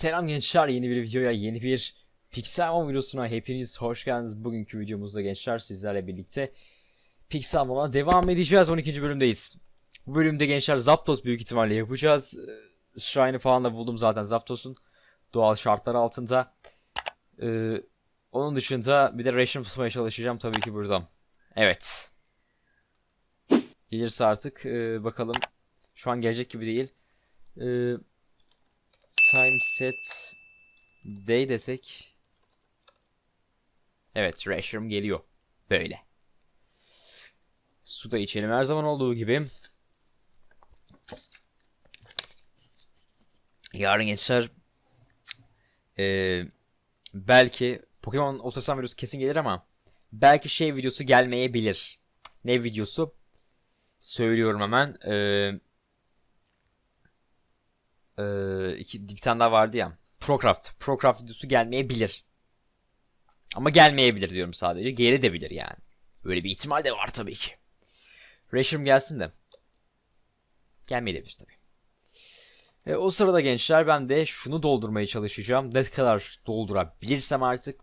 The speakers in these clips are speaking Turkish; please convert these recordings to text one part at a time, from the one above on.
Selam gençler yeni bir videoya yeni bir Pixelmon videosuna hepiniz hoş geldiniz. Bugünkü videomuzda gençler sizlerle birlikte Pixelmon'a devam edeceğiz 12. bölümdeyiz. Bu bölümde gençler Zapdos büyük ihtimalle yapacağız. Ee, Shrine'ı falan da buldum zaten Zapdos'un doğal şartlar altında. Ee, onun dışında bir de Ration tutmaya çalışacağım tabii ki buradan. Evet. Gelirse artık ee, bakalım. Şu an gelecek gibi değil. Ee, time set day desek. Evet, Rashram geliyor. Böyle. Su da içelim her zaman olduğu gibi. Yarın gençler ee, belki Pokemon Otosan videosu kesin gelir ama belki şey videosu gelmeyebilir. Ne videosu? Söylüyorum hemen. Eee ee, iki, bir tane daha vardı ya. Procraft. Procraft videosu gelmeyebilir. Ama gelmeyebilir diyorum sadece. Geri de bilir yani. Böyle bir ihtimal de var tabii ki. Rashram gelsin de. Gelmeyebilir tabii. E, o sırada gençler ben de şunu doldurmaya çalışacağım. Ne kadar doldurabilirsem artık.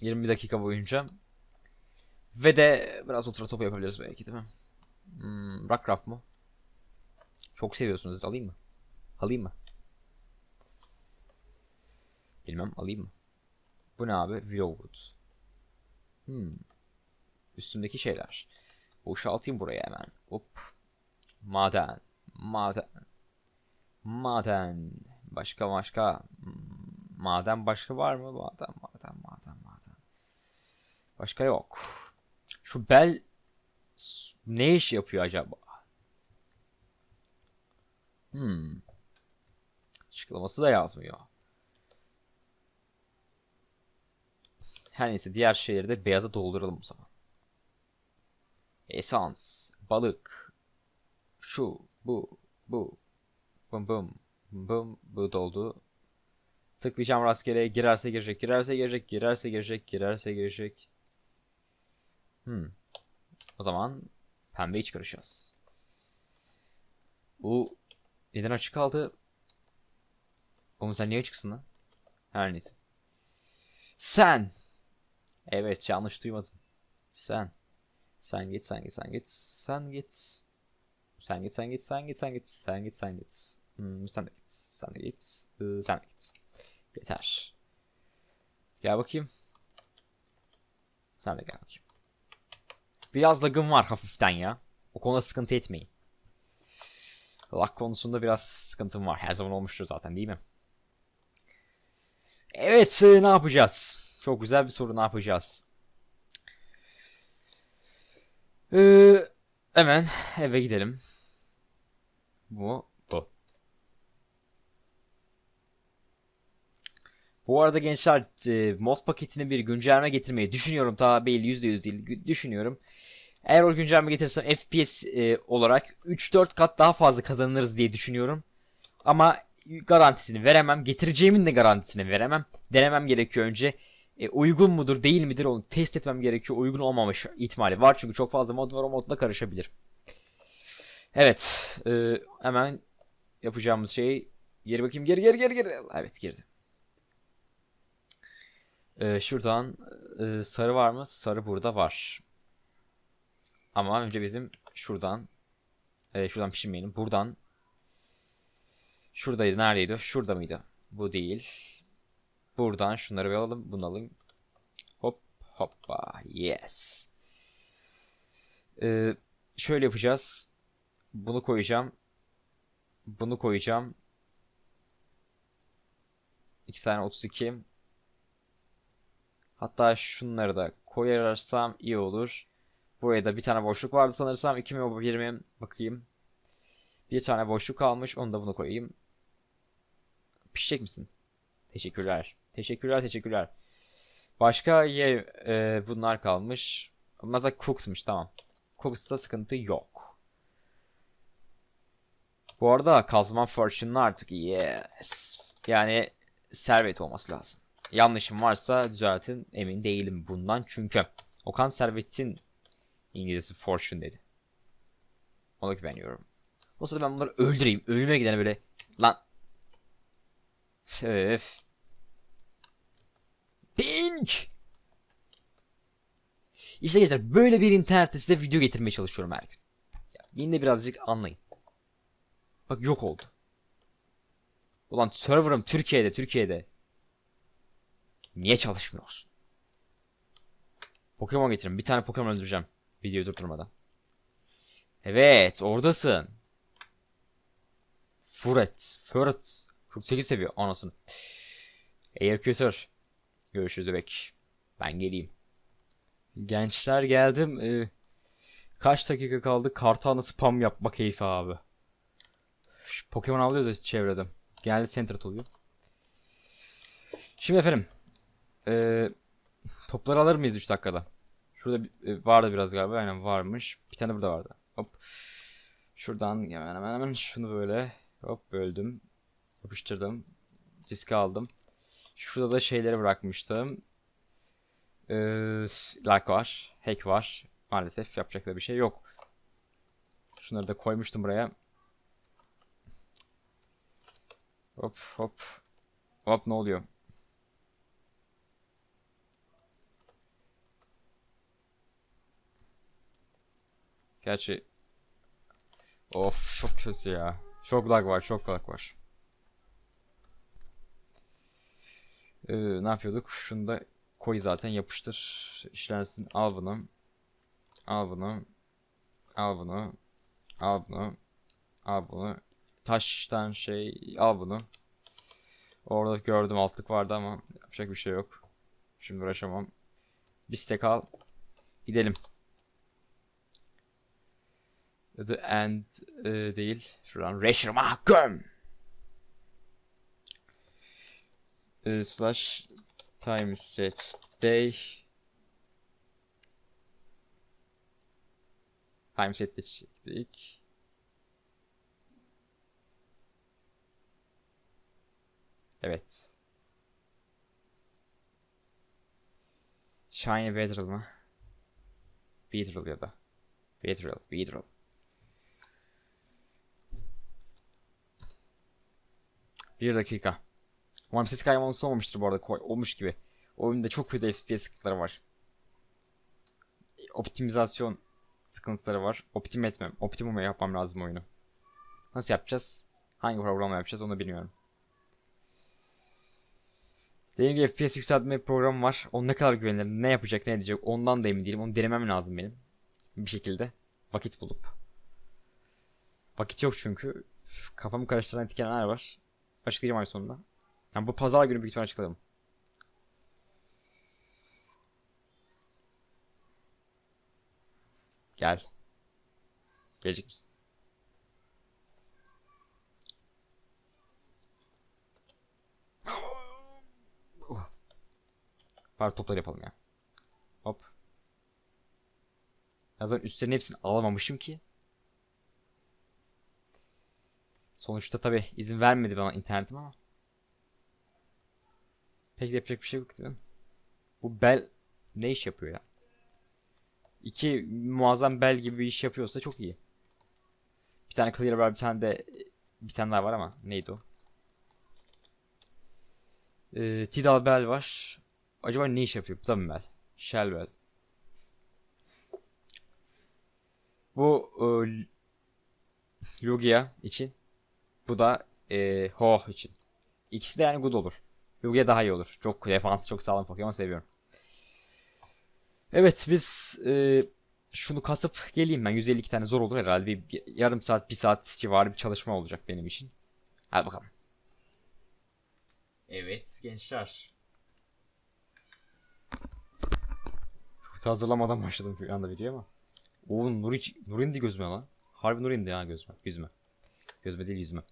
20 dakika boyunca. Ve de biraz ultra topu yapabiliriz belki değil mi? Hmm, Rockcraft mı? Çok seviyorsunuz. Alayım mı? Alayım mı? Bilmem alayım mı? Bu ne abi? Willowwood. Hmm. Üstümdeki şeyler. Boşaltayım buraya hemen. Hop. Maden. Maden. Maden. Başka başka. Hmm, Maden başka var mı? Maden, maden, maden, maden. Başka yok. Şu bel ne iş yapıyor acaba? Hmm. Açıklaması da yazmıyor. Her neyse diğer şeyleri de beyaza dolduralım o zaman. Esans, balık, şu, bu, bu, bum bum, bum, bu doldu. Tıklayacağım rastgele, girerse girecek, girerse girecek, girerse girecek, girerse girecek. Hmm. O zaman pembeyi çıkaracağız. Bu neden açık kaldı? Oğlum sen niye çıksın lan? Her neyse. Sen. Evet yanlış duymadın. Sen. Sen git sen git sen git. Sen git. Sen git sen git sen git sen git. Sen git sen git. Hmm, sen de git. Sen de git. Ee, sen de git. Yeter. Gel bakayım. Sen de gel bakayım. Biraz lagım var hafiften ya. O konuda sıkıntı etmeyin. Lag konusunda biraz sıkıntım var. Her zaman olmuştur zaten değil mi? Evet e, ne yapacağız? Çok güzel bir soru ne yapacağız? Ee, hemen eve gidelim. Bu bu. Bu arada gençler e, mod paketine bir güncelleme getirmeyi düşünüyorum. Tabi değil %100 değil düşünüyorum. Eğer o güncelleme getirirsem FPS e, olarak 3-4 kat daha fazla kazanırız diye düşünüyorum. Ama garantisini veremem. Getireceğimin de garantisini veremem. Denemem gerekiyor önce. E, uygun mudur değil midir onu test etmem gerekiyor. Uygun olmamış ihtimali var. Çünkü çok fazla mod var o modla karışabilir. Evet. E, hemen yapacağımız şey geri bakayım geri geri geri geri. Evet girdi. E, şuradan e, sarı var mı? Sarı burada var. Ama önce bizim şuradan e, şuradan pişirmeyelim. Buradan şuradaydı. Neredeydi? Şurada mıydı? Bu değil. Buradan şunları bir alalım. Bunu alayım. Hop hoppa. Yes. Ee, şöyle yapacağız. Bunu koyacağım. Bunu koyacağım. 2 tane 32. Hatta şunları da koyarsam iyi olur. Buraya da bir tane boşluk vardı sanırsam. 2 mi 1 mi? Bakayım. Bir tane boşluk kalmış. Onu da bunu koyayım. Pişecek misin? Teşekkürler. Teşekkürler teşekkürler. Başka yer e, bunlar kalmış. Bunlar da tamam. Cooked'sa sıkıntı yok. Bu arada kazma fortune'ın artık yes. Yani servet olması lazım. Yanlışım varsa düzeltin emin değilim bundan çünkü Okan servetin İngilizcesi fortune dedi. Ona güveniyorum. O sırada ben bunları öldüreyim. Ölüme gidene böyle lan Öf. Pink. İşte gençler böyle bir internette size video getirmeye çalışıyorum her gün. Ya, Yine de birazcık anlayın. Bak yok oldu. Ulan serverım Türkiye'de Türkiye'de. Niye çalışmıyorsun? Pokemon getirin. Bir tane Pokemon öldüreceğim. Videoyu durdurmadan. Evet oradasın. Furet. Furet. 48 seviyor anasını. Air Cutter. Görüşürüz bebek. Ben geleyim. Gençler geldim. Ee, kaç dakika kaldı? Kartağına spam yapma keyfi abi. Şu Pokemon avlıyoruz ya çevrede. Genelde Centered oluyor. Şimdi efendim. Ee, topları alır mıyız 3 dakikada? Şurada bir- e, vardı biraz galiba. Aynen varmış. Bir tane burada vardı. Hop. Şuradan hemen hemen hemen şunu böyle hop böldüm. Yapıştırdım. Riski aldım. Şurada da şeyleri bırakmıştım. Ee, lag var. Hack var. Maalesef yapacak da bir şey yok. Şunları da koymuştum buraya. Hop hop. Hop ne oluyor? Gerçi Of çok kötü ya. Çok lag var, çok lag var. Ee, ne yapıyorduk? Şunu da koy zaten yapıştır. işlensin. Al bunu. Al bunu. Al bunu. Al bunu. Al bunu. Taştan şey al bunu. Orada gördüm altlık vardı ama yapacak bir şey yok. Şimdi uğraşamam. Bir stek al. Gidelim. The End e, değil. Şuradan Reşirma göm. E, slash time set day. Time set çektik. Evet. Shiny Beetle mı? Beetle ya da. Beetle, Beetle. Bir dakika. Umarım ses kaybolması olmamıştır bu arada. Olmuş gibi. Oyunda çok kötü FPS sıkıntıları var. Optimizasyon sıkıntıları var. Optim etmem. Optimum yapmam lazım oyunu. Nasıl yapacağız? Hangi programla yapacağız onu bilmiyorum. Dediğim gibi FPS yükseltme programı var. O ne kadar güvenilir, ne yapacak, ne edecek ondan da emin değilim. Onu denemem lazım benim. Bir şekilde. Vakit bulup. Vakit yok çünkü. Kafamı karıştıran etkenler var. Açıklayacağım ay sonunda. Yani bu pazar günü büyük ihtimalle açıkladım. Gel. Gelecek misin? Bari topları yapalım ya. Hop. Ya ben hepsini alamamışım ki. Sonuçta tabi izin vermedi bana internetim ama. Pek de yapacak bir şey yok değil mi? Bu bel ne iş yapıyor ya? İki muazzam bel gibi bir iş yapıyorsa çok iyi. Bir tane clear var bir tane de bir tane daha var ama neydi o? Ee, Tidal bel var. Acaba ne iş yapıyor? Bu da mı bel? Shell bel. Bu e, Lugia için. Bu da e, Ho için. İkisi de yani good olur. Lugia daha iyi olur. Çok defansı çok sağlam Pokemon seviyorum. Evet biz e, şunu kasıp geleyim ben. 152 tane zor olur herhalde. Bir, yarım saat, bir saat civarı bir çalışma olacak benim için. Hadi bakalım. Evet gençler. Çok hazırlamadan başladım bir anda video ama. Oo nur, iç, nur indi gözüme lan. Harbi nur indi ya gözüme. Yüzüme. Gözüme değil yüzüme.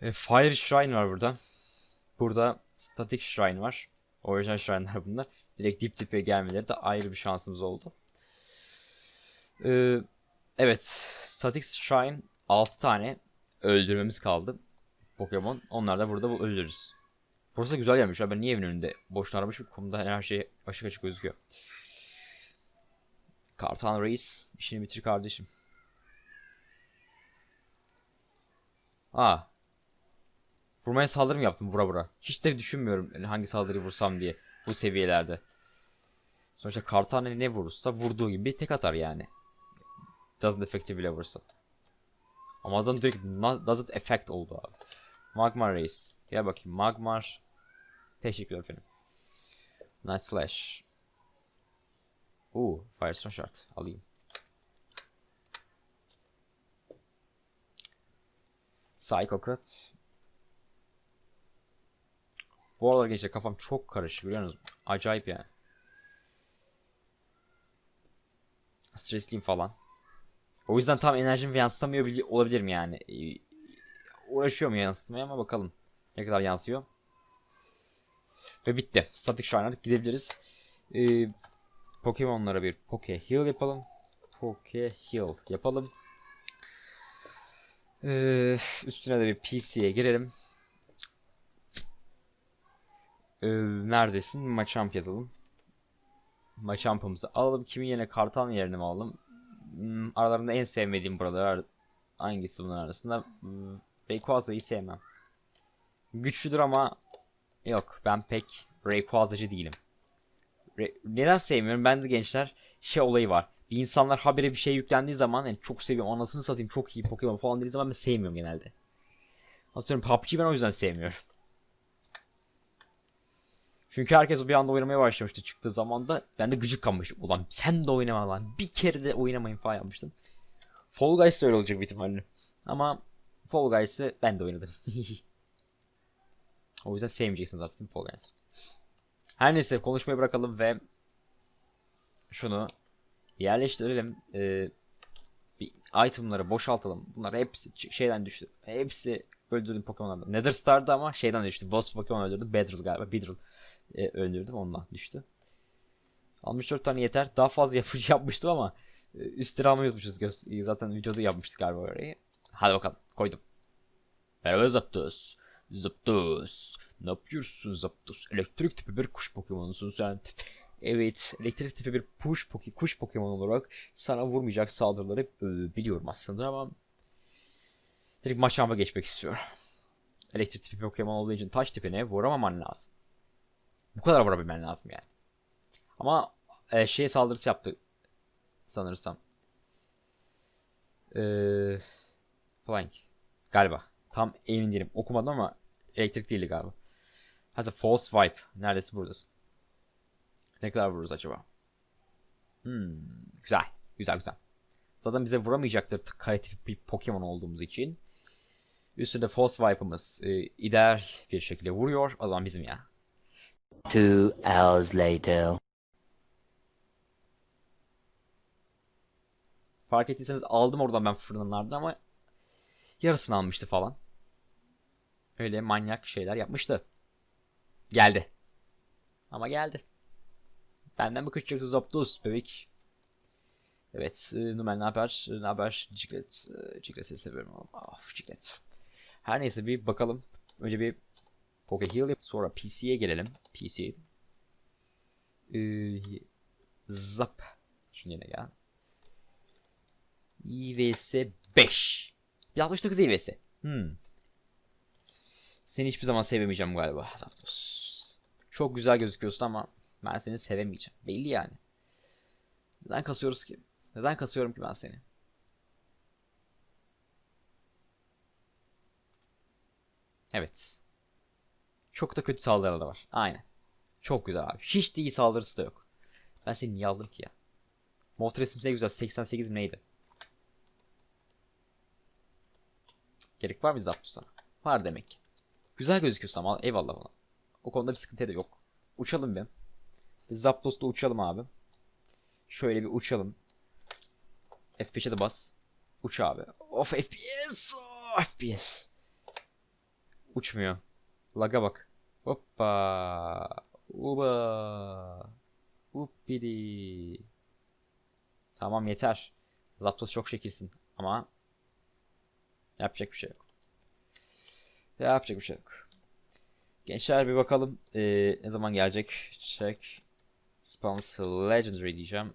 E, Fire Shrine var burada. Burada Static Shrine var. Orijinal Shrine'lar bunlar. Direkt dip dipe gelmeleri de ayrı bir şansımız oldu. Ee, evet. Static Shrine 6 tane öldürmemiz kaldı. Pokemon. Onlar da burada bu öldürürüz. Burası güzel gelmiş. Ben niye evin önünde boşuna aramışım? Kumda her şey açık açık gözüküyor. Kartan Reis. işini bitir kardeşim. Aa. Vurmaya saldırı mı yaptım vura vura? Hiç de düşünmüyorum yani hangi saldırıyı vursam diye bu seviyelerde. Sonuçta Kartane ne vurursa vurduğu gibi tek atar yani. Doesn't effective bile vursa. Ama adam direkt doesn't effect oldu abi. Magmar Reis. Gel bakayım Magmar. Teşekkür efendim. Nice Slash. Oo, Firestone Shard. Alayım. Psychocrat. Bu aralar gençler kafam çok karışık biliyor musunuz? Acayip yani. Stresliyim falan. O yüzden tam enerjimi yansıtamıyor bili- olabilirim yani. Ee, Uğraşıyorum yansıtmaya ama bakalım ne kadar yansıyor. Ve bitti. Static artık gidebiliriz. Ee, Pokemon'lara bir Poke Heal yapalım. Poke Heal yapalım. Ee, üstüne de bir PC'ye girelim. Ee, neredesin? Machamp yazalım. Machamp'ımızı alalım. Kimin yerine Kartal yerine mi alalım? Hmm, aralarında en sevmediğim buralar hangisi bunlar arasında? Hmm, Rayquaza'yı sevmem. Güçlüdür ama yok ben pek Rayquaza'cı değilim. Re- neden sevmiyorum? Ben de gençler şey olayı var. Bir insanlar habere bir şey yüklendiği zaman yani çok seviyorum anasını satayım çok iyi Pokemon falan dediği zaman ben sevmiyorum genelde. Atıyorum PUBG'yi ben o yüzden sevmiyorum. Çünkü herkes bir anda oynamaya başlamıştı çıktığı zaman da ben de gıcık kalmıştım. Ulan sen de oynama lan. Bir kere de oynamayın falan yapmıştım. Fall Guys öyle olacak bir ihtimalle. Ama Fall Guys'ı ben de oynadım. o yüzden sevmeyeceksin zaten Fall Guys. Her neyse konuşmayı bırakalım ve şunu yerleştirelim. Ee, bir itemları boşaltalım. Bunlar hepsi şeyden düştü. Hepsi öldürdüm Pokemon'lardan. Nether Star'dı ama şeyden düştü. Boss Pokemon öldürdüm. Bedrill galiba. Bedrill e, öldürdüm ondan düştü. 64 tane yeter. Daha fazla yap yapmıştım ama e, üstleri almayı unutmuşuz. Göz- e, Zaten videoda yapmıştık galiba orayı. Hadi bakalım koydum. Merhaba Zapdos. Zapdos. Ne yapıyorsun Zapdos? Elektrik tipi bir kuş Pokemon'usun sen. Evet, elektrik tipi bir kuş, poke, kuş Pokemon olarak sana vurmayacak saldırıları e, biliyorum aslında ama direkt maçama geçmek istiyorum. Elektrik tipi Pokemon olduğu için taş tipine vuramaman lazım. Bu kadar vurabilmen lazım yani. Ama e, şey saldırısı yaptı sanırsam. Eee Flying. Galiba. Tam emin değilim. Okumadım ama elektrik değildi galiba. Has a false vibe. Neredeyse buradasın. Ne kadar vururuz acaba? Hmm, güzel. Güzel güzel. Zaten bize vuramayacaktır kaliteli bir Pokemon olduğumuz için. Üstünde false vibe'ımız e, ideal bir şekilde vuruyor. O zaman bizim ya. Two hours later. Fark ettiyseniz aldım oradan ben fırınlardan ama yarısını almıştı falan. Öyle manyak şeyler yapmıştı. Geldi. Ama geldi. Benden mi kaçacaksın Zapdos bebek? Evet, e, Numen ne haber? E, Ne haber? Ciklet. E, Ciklet'i seviyorum. Of, Ciklet. Her neyse bir bakalım. Önce bir Poke Heal. Sonra PC'ye gelelim. PC. Ee, zap. Şunun yerine gel. IVS 5. 69 IVS. Hmm. Seni hiçbir zaman sevemeyeceğim galiba Zapdos. Çok güzel gözüküyorsun ama ben seni sevemeyeceğim. Belli yani. Neden kasıyoruz ki? Neden kasıyorum ki ben seni? Evet. Çok da kötü saldırıları da var. Aynen. Çok güzel abi. Hiç de iyi saldırısı da yok. Ben seni niye aldım ki ya? Moltres ne güzel 88 mi neydi? Gerek var mı Zapdos sana? Var demek ki. Güzel gözüküyorsun ama eyvallah bana. O konuda bir sıkıntı da yok. Uçalım bir. Biz Zapdos'ta uçalım abi. Şöyle bir uçalım. F5'e de bas. Uç abi. Of FPS. Oh, FPS. Uçmuyor. Laga bak. Hoppa. Uba. Uppidi. Tamam yeter. Zapdos çok şekilsin ama yapacak bir şey yok. Yapacak bir şey yok. Gençler bir bakalım ee, ne zaman gelecek. Check. Sponsor Legendary diyeceğim.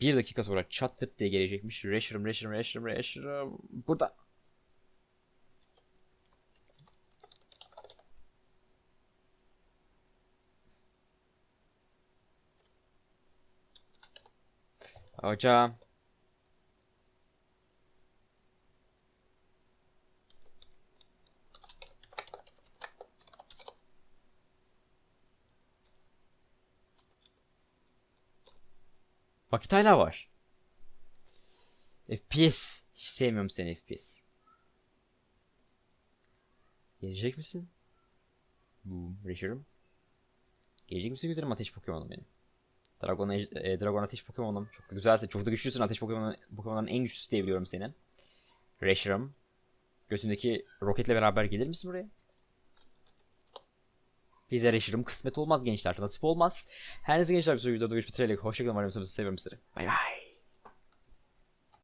Bir dakika sonra çat tırt diye gelecekmiş. Reshiram, Reshiram, Reshiram, Reshiram. Burada. Hocam. Vakit hala var. FPS. Hiç sevmiyorum seni FPS. Gelecek misin? Boom. Reshiram. Gelecek misin güzelim ateş Pokemon'um benim. Dragon, e, Dragon ateş Pokemon'um. Çok da güzelsin. Çok da güçlüsün. Ateş Pokemon, Pokemon'ların en güçlüsü diye biliyorum senin. Reshiram. Götündeki roketle beraber gelir misin buraya? Bize Reshiram kısmet olmaz gençler. Nasip olmaz. Her neyse gençler bir sonraki videoda görüşmek dileğiyle. Hoşçakalın. Sizi seviyorum sizi. Bay bay.